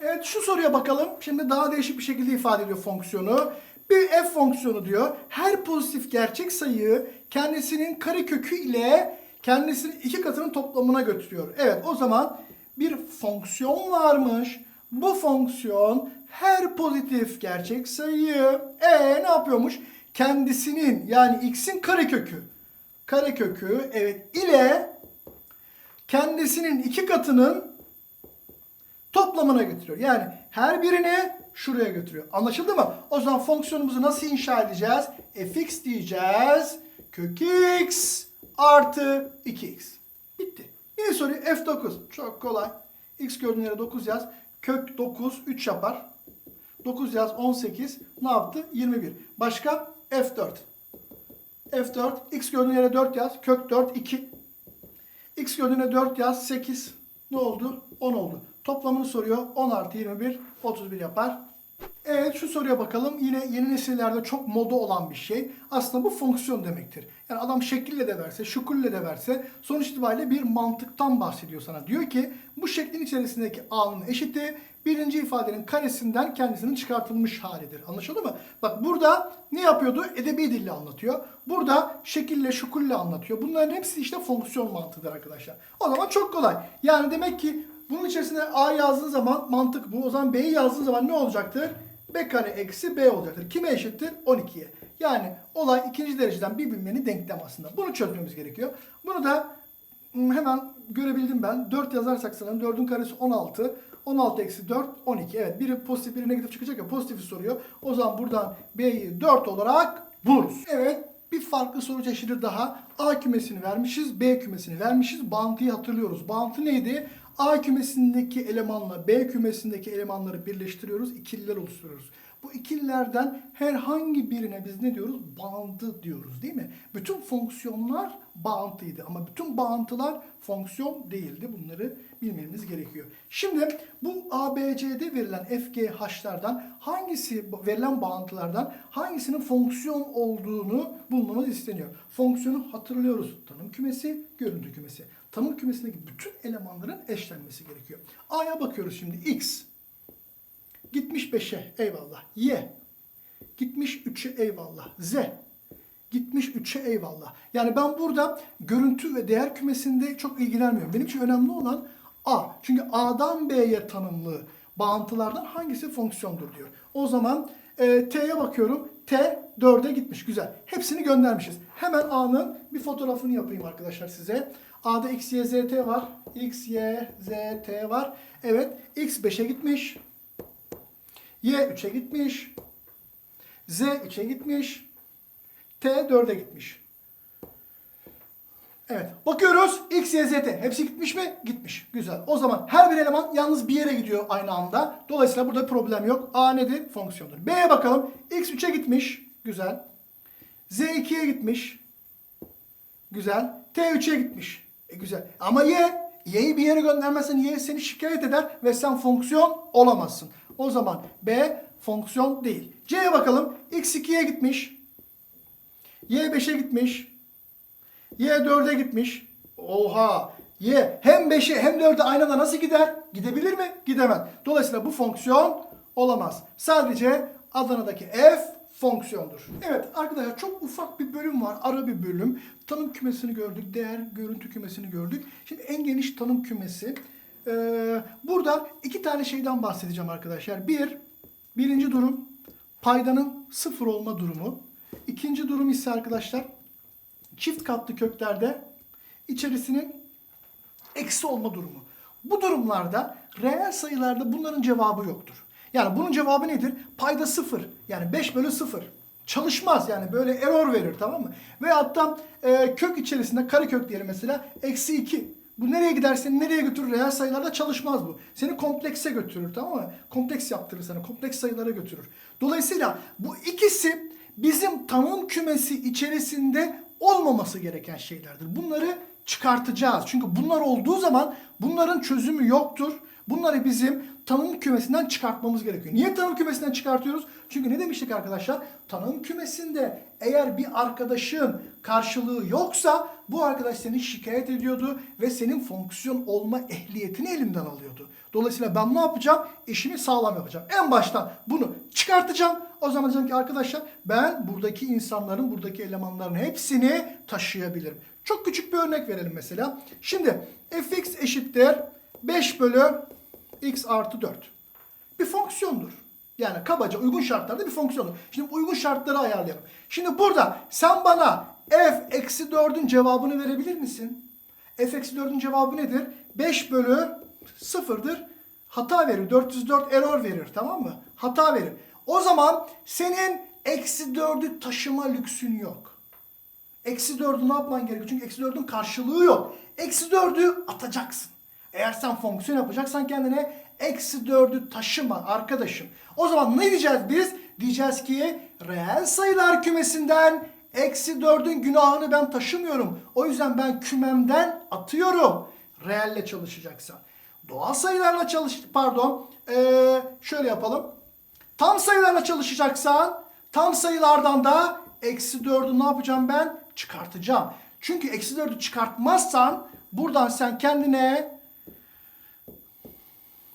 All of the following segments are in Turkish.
Evet şu soruya bakalım. Şimdi daha değişik bir şekilde ifade ediyor fonksiyonu. Bir f fonksiyonu diyor. Her pozitif gerçek sayıyı kendisinin karekökü ile kendisinin iki katının toplamına götürüyor. Evet o zaman bir fonksiyon varmış. Bu fonksiyon her pozitif gerçek sayıyı e ne yapıyormuş? Kendisinin yani x'in karekökü. Karekökü evet ile kendisinin iki katının toplamına götürüyor. Yani her birini şuraya götürüyor. Anlaşıldı mı? O zaman fonksiyonumuzu nasıl inşa edeceğiz? fx diyeceğiz. Kök x artı 2x. Bitti. Yeni soruyu f9. Çok kolay. x gördüğün yere 9 yaz. Kök 9 3 yapar. 9 yaz 18. Ne yaptı? 21. Başka? f4. f4. x gördüğün yere 4 yaz. Kök 4 2. X gördüğüne 4 yaz 8. Ne oldu? 10 oldu. Toplamını soruyor. 10 artı 21 31 yapar. Evet şu soruya bakalım. Yine yeni nesillerde çok moda olan bir şey. Aslında bu fonksiyon demektir. Yani adam şekille de verse, şukulle de verse sonuç itibariyle bir mantıktan bahsediyor sana. Diyor ki bu şeklin içerisindeki a'nın eşiti birinci ifadenin karesinden kendisinin çıkartılmış halidir. Anlaşıldı mı? Bak burada ne yapıyordu? Edebi dille anlatıyor. Burada şekille şukulle anlatıyor. Bunların hepsi işte fonksiyon mantığıdır arkadaşlar. O zaman çok kolay. Yani demek ki bunun içerisine a yazdığın zaman mantık bu. O zaman b'yi yazdığın zaman ne olacaktır? b kare eksi b olacaktır. Kime eşittir? 12'ye. Yani olay ikinci dereceden bir bilmeni denklem aslında. Bunu çözmemiz gerekiyor. Bunu da hmm, hemen görebildim ben. 4 yazarsak sanırım 4'ün karesi 16. 16 eksi 4 12. Evet biri pozitif biri negatif çıkacak ya pozitifi soruyor. O zaman buradan b'yi 4 olarak buluruz. Evet bir farklı soru çeşidi daha. A kümesini vermişiz, B kümesini vermişiz. Bağıntıyı hatırlıyoruz. Bağıntı neydi? A kümesindeki elemanla B kümesindeki elemanları birleştiriyoruz, ikililer oluşturuyoruz. Bu ikililerden herhangi birine biz ne diyoruz? Bağıntı diyoruz değil mi? Bütün fonksiyonlar bağıntıydı ama bütün bağıntılar fonksiyon değildi. Bunları bilmemiz gerekiyor. Şimdi bu ABC'de verilen FGH'lardan hangisi verilen bağıntılardan hangisinin fonksiyon olduğunu bulmamız isteniyor. Fonksiyonu hatırlıyoruz. Tanım kümesi, görüntü kümesi. Tanım kümesindeki bütün elemanların eşlenmesi gerekiyor. A'ya bakıyoruz şimdi. X gitmiş 5'e eyvallah. Y gitmiş 3'e eyvallah. Z gitmiş 3'e eyvallah. Yani ben burada görüntü ve değer kümesinde çok ilgilenmiyorum. Benim için önemli olan A. Çünkü A'dan B'ye tanımlı bağıntılardan hangisi fonksiyondur diyor. O zaman e, T'ye bakıyorum. T 4'e gitmiş. Güzel. Hepsini göndermişiz. Hemen A'nın bir fotoğrafını yapayım arkadaşlar size. A'da X, Y, Z, T var. X, Y, Z, T var. Evet. X 5'e gitmiş. Y 3'e gitmiş. Z 3'e gitmiş. T 4'e gitmiş. Evet. Bakıyoruz. X, Y, Z, T. Hepsi gitmiş mi? Gitmiş. Güzel. O zaman her bir eleman yalnız bir yere gidiyor aynı anda. Dolayısıyla burada problem yok. A nedir? Fonksiyondur. B'ye bakalım. X 3'e gitmiş. Güzel. Z 2'ye gitmiş. Güzel. T 3'e gitmiş. E güzel. Ama Y, Y'yi bir yere göndermezsen Y seni şikayet eder ve sen fonksiyon olamazsın. O zaman B fonksiyon değil. C'ye bakalım. X 2'ye gitmiş. Y 5'e gitmiş. Y 4'e gitmiş. Oha. Y hem 5'e hem 4'e aynı anda nasıl gider? Gidebilir mi? Gidemez. Dolayısıyla bu fonksiyon olamaz. Sadece Adana'daki f fonksiyondur. Evet arkadaşlar çok ufak bir bölüm var. Ara bir bölüm. Tanım kümesini gördük. Değer görüntü kümesini gördük. Şimdi en geniş tanım kümesi. Ee, burada iki tane şeyden bahsedeceğim arkadaşlar. Bir, birinci durum paydanın sıfır olma durumu. İkinci durum ise arkadaşlar çift katlı köklerde içerisinin eksi olma durumu. Bu durumlarda reel sayılarda bunların cevabı yoktur. Yani bunun cevabı nedir? Payda sıfır. Yani 5 bölü 0. Çalışmaz yani böyle error verir tamam mı? Veyahut da e, kök içerisinde karekök diyelim mesela eksi 2. Bu nereye giderse nereye götürür? Reel sayılarda çalışmaz bu. Seni komplekse götürür tamam mı? Kompleks yaptırır sana. Kompleks sayılara götürür. Dolayısıyla bu ikisi bizim tanım kümesi içerisinde olmaması gereken şeylerdir. Bunları çıkartacağız. Çünkü bunlar olduğu zaman bunların çözümü yoktur. Bunları bizim tanım kümesinden çıkartmamız gerekiyor. Niye tanım kümesinden çıkartıyoruz? Çünkü ne demiştik arkadaşlar? Tanım kümesinde eğer bir arkadaşın karşılığı yoksa bu arkadaş seni şikayet ediyordu ve senin fonksiyon olma ehliyetini elimden alıyordu. Dolayısıyla ben ne yapacağım? İşimi sağlam yapacağım. En baştan bunu çıkartacağım. O zaman diyeceğim ki arkadaşlar ben buradaki insanların, buradaki elemanların hepsini taşıyabilirim. Çok küçük bir örnek verelim mesela. Şimdi fx eşittir 5 bölü x artı 4. Bir fonksiyondur. Yani kabaca uygun şartlarda bir fonksiyondur. Şimdi uygun şartları ayarlayalım. Şimdi burada sen bana f eksi 4'ün cevabını verebilir misin? f eksi 4'ün cevabı nedir? 5 bölü 0'dır. Hata verir. 404 error verir. Tamam mı? Hata verir. O zaman senin eksi 4'ü taşıma lüksün yok. Eksi 4'ü ne yapman gerekiyor? Çünkü eksi 4'ün karşılığı yok. Eksi 4'ü atacaksın. Eğer sen fonksiyon yapacaksan kendine eksi 4'ü taşıma arkadaşım. O zaman ne diyeceğiz biz? Diyeceğiz ki reel sayılar kümesinden eksi 4'ün günahını ben taşımıyorum. O yüzden ben kümemden atıyorum. Reelle çalışacaksan. Doğal sayılarla çalış pardon ee, şöyle yapalım. Tam sayılarla çalışacaksan tam sayılardan da eksi 4'ü ne yapacağım ben? Çıkartacağım. Çünkü eksi 4'ü çıkartmazsan buradan sen kendine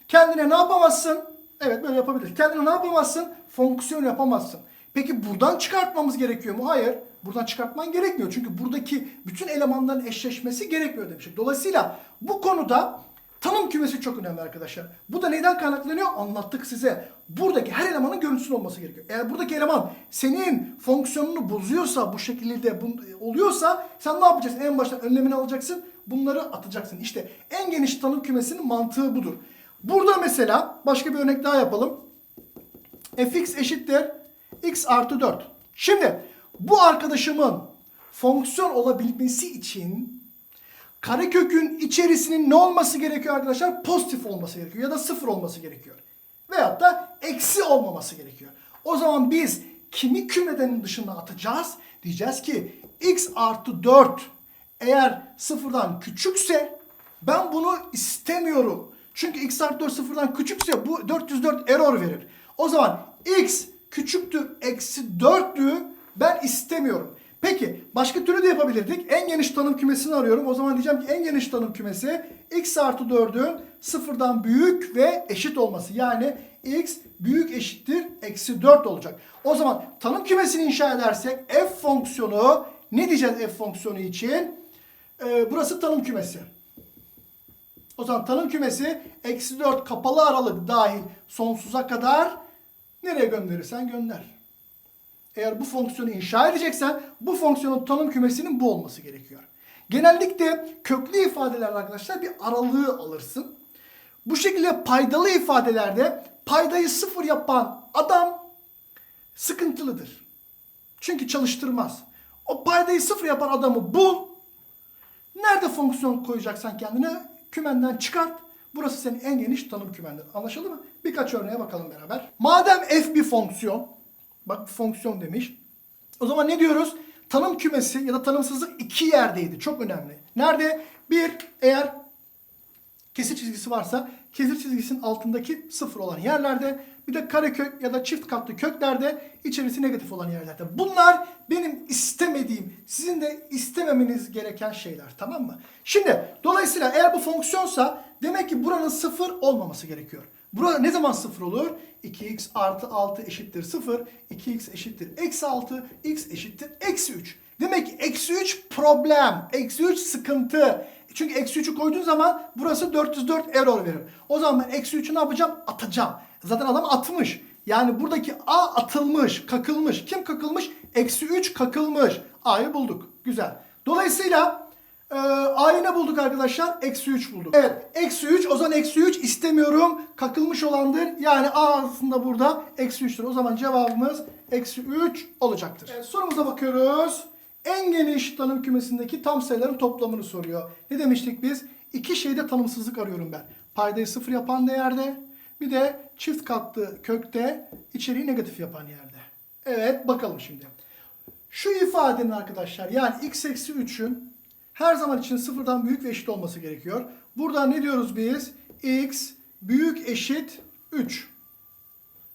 kendine ne yapamazsın? Evet böyle yapabiliriz. Kendine ne yapamazsın? Fonksiyon yapamazsın. Peki buradan çıkartmamız gerekiyor mu? Hayır. Buradan çıkartman gerekmiyor. Çünkü buradaki bütün elemanların eşleşmesi gerekmiyor demiştik. Dolayısıyla bu konuda tanım kümesi çok önemli arkadaşlar. Bu da neden kaynaklanıyor? Anlattık size. Buradaki her elemanın görüntüsünün olması gerekiyor. Eğer buradaki eleman senin fonksiyonunu bozuyorsa, bu şekilde oluyorsa sen ne yapacaksın? En başta önlemini alacaksın. Bunları atacaksın. İşte en geniş tanım kümesinin mantığı budur. Burada mesela başka bir örnek daha yapalım fx eşittir x artı 4. Şimdi bu arkadaşımın fonksiyon olabilmesi için karekökün içerisinin ne olması gerekiyor arkadaşlar? Pozitif olması gerekiyor ya da sıfır olması gerekiyor. Veyahut da eksi olmaması gerekiyor. O zaman biz kimi kümedenin dışına atacağız? Diyeceğiz ki x artı 4 eğer sıfırdan küçükse ben bunu istemiyorum. Çünkü x artı 4 sıfırdan küçükse bu 404 error verir. O zaman x küçüktür eksi 4'lü ben istemiyorum. Peki başka türlü de yapabilirdik. En geniş tanım kümesini arıyorum. O zaman diyeceğim ki en geniş tanım kümesi x artı 4'ün sıfırdan büyük ve eşit olması. Yani x büyük eşittir eksi 4 olacak. O zaman tanım kümesini inşa edersek f fonksiyonu ne diyeceğiz f fonksiyonu için? Ee, burası tanım kümesi. O zaman tanım kümesi eksi 4 kapalı aralık dahil sonsuza kadar nereye gönderirsen gönder. Eğer bu fonksiyonu inşa edeceksen bu fonksiyonun tanım kümesinin bu olması gerekiyor. Genellikle köklü ifadeler arkadaşlar bir aralığı alırsın. Bu şekilde paydalı ifadelerde paydayı sıfır yapan adam sıkıntılıdır. Çünkü çalıştırmaz. O paydayı sıfır yapan adamı bul. Nerede fonksiyon koyacaksan kendine kümenden çıkart. Burası senin en geniş tanım kümendir. Anlaşıldı mı? Birkaç örneğe bakalım beraber. Madem f bir fonksiyon, bak fonksiyon demiş. O zaman ne diyoruz? Tanım kümesi ya da tanımsızlık iki yerdeydi. Çok önemli. Nerede? Bir, eğer kesir çizgisi varsa kesir çizgisinin altındaki sıfır olan yerlerde bir de karekök ya da çift katlı köklerde içerisi negatif olan yerlerde. Bunlar benim istemediğim, sizin de istememeniz gereken şeyler tamam mı? Şimdi dolayısıyla eğer bu fonksiyonsa demek ki buranın sıfır olmaması gerekiyor. Burada ne zaman sıfır olur? 2x artı 6 eşittir 0, 2x eşittir eksi 6, x eşittir eksi 3. Demek ki eksi 3 problem, eksi 3 sıkıntı. Çünkü eksi 3'ü koyduğun zaman burası 404 error verir. O zaman ben eksi 3'ü ne yapacağım? Atacağım. Zaten adam atmış. Yani buradaki a atılmış, kakılmış. Kim kakılmış? Eksi 3 kakılmış. A'yı bulduk. Güzel. Dolayısıyla e, A'yı ne bulduk arkadaşlar? Eksi 3 bulduk. Evet. Eksi 3. O zaman eksi 3 istemiyorum. Kakılmış olandır. Yani A aslında burada eksi 3'tür. O zaman cevabımız eksi 3 olacaktır. Evet, sorumuza bakıyoruz. En geniş tanım kümesindeki tam sayıların toplamını soruyor. Ne demiştik biz? İki şeyde tanımsızlık arıyorum ben. Paydayı sıfır yapan değerde bir de çift katlı kökte içeriği negatif yapan yerde. Evet bakalım şimdi. Şu ifadenin arkadaşlar yani x eksi 3'ün her zaman için sıfırdan büyük ve eşit olması gerekiyor. Burada ne diyoruz biz? x büyük eşit 3.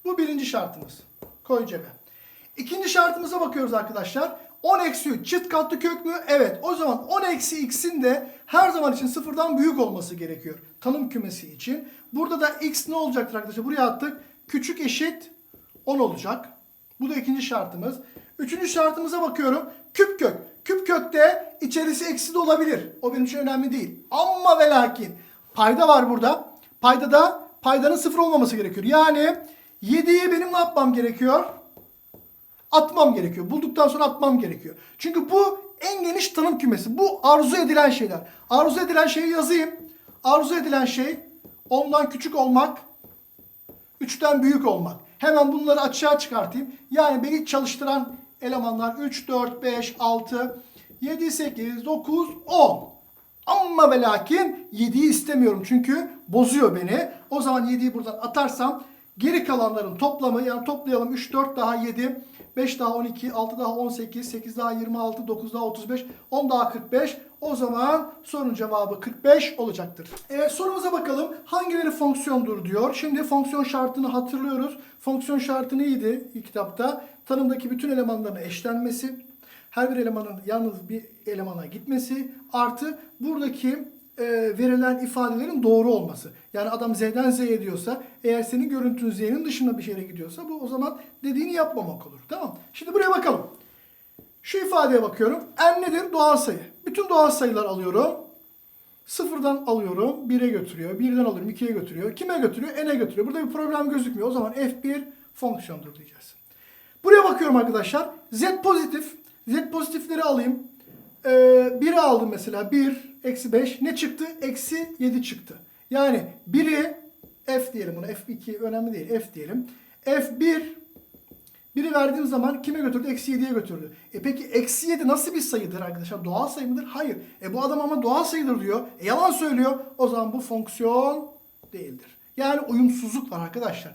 Bu birinci şartımız. Koy cebe. İkinci şartımıza bakıyoruz arkadaşlar. 10 eksi 3 çift katlı kök mü? Evet. O zaman 10 eksi x'in de her zaman için sıfırdan büyük olması gerekiyor. Tanım kümesi için. Burada da x ne olacaktır arkadaşlar? Buraya attık. Küçük eşit 10 olacak. Bu da ikinci şartımız. Üçüncü şartımıza bakıyorum. Küp kök. Küp kökte içerisi eksi de olabilir. O benim için önemli değil. Ama ve lakin payda var burada. Paydada paydanın sıfır olmaması gerekiyor. Yani 7'yi benim ne yapmam gerekiyor? Atmam gerekiyor. Bulduktan sonra atmam gerekiyor. Çünkü bu en geniş tanım kümesi. Bu arzu edilen şeyler. Arzu edilen şeyi yazayım. Arzu edilen şey ondan küçük olmak, 3'ten büyük olmak. Hemen bunları açığa çıkartayım. Yani beni çalıştıran elemanlar 3, 4, 5, 6, 7, 8, 9, 10. Ama ve lakin 7'yi istemiyorum çünkü bozuyor beni. O zaman 7'yi buradan atarsam geri kalanların toplamı yani toplayalım 3, 4 daha 7, 5 daha 12, 6 daha 18, 8 daha 26, 9 daha 35, 10 daha 45. O zaman sorunun cevabı 45 olacaktır. Evet sorumuza bakalım. Hangileri fonksiyondur diyor. Şimdi fonksiyon şartını hatırlıyoruz. Fonksiyon şartı neydi kitapta? Tanımdaki bütün elemanların eşlenmesi, her bir elemanın yalnız bir elemana gitmesi artı buradaki e, verilen ifadelerin doğru olması. Yani adam Z'den Z'ye diyorsa eğer senin görüntün Z'nin dışında bir şeye gidiyorsa bu o zaman dediğini yapmamak olur. Tamam. Şimdi buraya bakalım. Şu ifadeye bakıyorum. N nedir? Doğal sayı. Bütün doğal sayılar alıyorum. Sıfırdan alıyorum. 1'e götürüyor. Birden alıyorum. 2'ye götürüyor. Kime götürüyor? N'e götürüyor. Burada bir problem gözükmüyor. O zaman F1 fonksiyondur diyeceğiz. Buraya bakıyorum arkadaşlar. Z pozitif. Z pozitifleri alayım. Ee, 1'i aldım mesela. 1, eksi 5. Ne çıktı? Eksi 7 çıktı. Yani 1'i F diyelim buna. F2 önemli değil. F diyelim. F1 biri verdiğim zaman kime götürdü? Eksi 7'ye götürdü. E peki eksi 7 nasıl bir sayıdır arkadaşlar? Doğal sayı mıdır? Hayır. E bu adam ama doğal sayıdır diyor. E yalan söylüyor. O zaman bu fonksiyon değildir. Yani uyumsuzluk var arkadaşlar.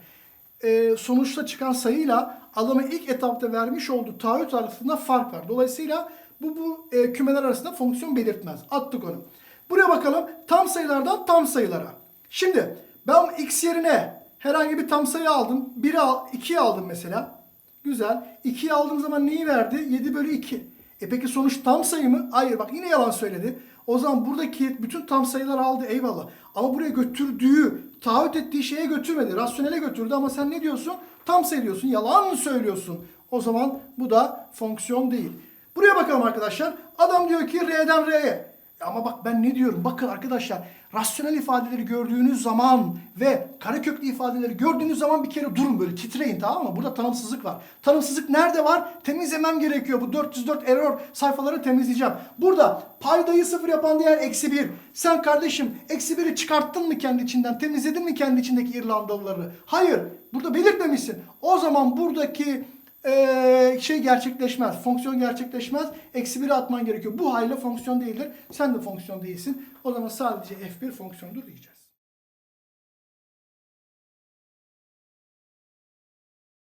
E, sonuçta çıkan sayıyla adamın ilk etapta vermiş olduğu taahhüt arasında fark var. Dolayısıyla bu bu e, kümeler arasında fonksiyon belirtmez. Attık onu. Buraya bakalım. Tam sayılardan tam sayılara. Şimdi ben x yerine herhangi bir tam sayı aldım. 1'i al, 2'yi aldım mesela. Güzel. 2'yi aldığım zaman neyi verdi? 7 bölü 2. E peki sonuç tam sayı mı? Hayır bak yine yalan söyledi. O zaman buradaki bütün tam sayılar aldı eyvallah. Ama buraya götürdüğü, taahhüt ettiği şeye götürmedi. Rasyonele götürdü ama sen ne diyorsun? Tam sayı diyorsun. Yalan mı söylüyorsun? O zaman bu da fonksiyon değil. Buraya bakalım arkadaşlar. Adam diyor ki R'den R'ye. Ama bak ben ne diyorum? Bakın arkadaşlar rasyonel ifadeleri gördüğünüz zaman ve kareköklü ifadeleri gördüğünüz zaman bir kere durun böyle titreyin tamam mı? Burada tanımsızlık var. Tanımsızlık nerede var? Temizlemem gerekiyor. Bu 404 error sayfaları temizleyeceğim. Burada paydayı sıfır yapan değer eksi 1. Sen kardeşim eksi 1'i çıkarttın mı kendi içinden? Temizledin mi kendi içindeki İrlandalıları? Hayır. Burada belirtmemişsin. O zaman buradaki ee, şey gerçekleşmez. Fonksiyon gerçekleşmez. Eksi 1'i atman gerekiyor. Bu haliyle fonksiyon değildir. Sen de fonksiyon değilsin. O zaman sadece f1 fonksiyondur diyeceğiz.